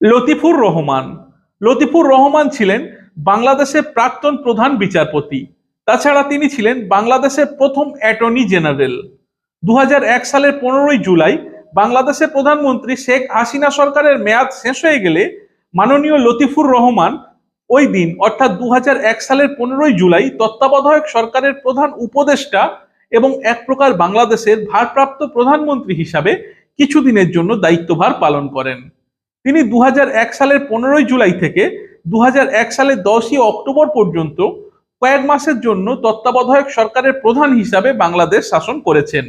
লতিফুর রহমান। লতিফুর রহমান ছিলেন বাংলাদেশের প্রাক্তন প্রধান বিচারপতি। তাছাড়া তিনি ছিলেন বাংলাদেশের প্রথম অ্যাটর্নি জেনারেল। দু হাজার এক সালের পনেরোই জুলাই বাংলাদেশের প্রধানমন্ত্রী শেখ হাসিনা সরকারের মেয়াদ শেষ হয়ে গেলে মাননীয় লতিফুর রহমান ওই দিন, অর্থাৎ দু হাজার এক সালের পনেরোই জুলাই তত্ত্বাবধায়ক সরকারের প্রধান উপদেষ্টা এবং এক প্রকার বাংলাদেশের ভারপ্রাপ্ত প্রধানমন্ত্রী হিসাবে কিছুদিনের জন্য দায়িত্বভার পালন করেন। তিনি দু হাজার এক সালের পনেরোই জুলাই থেকে দু হাজার এক সালের দশই অক্টোবর পর্যন্ত কয়েক মাসের জন্য তত্ত্বাবধায়ক সরকারের প্রধান হিসাবে বাংলাদেশ শাসন করেছেন।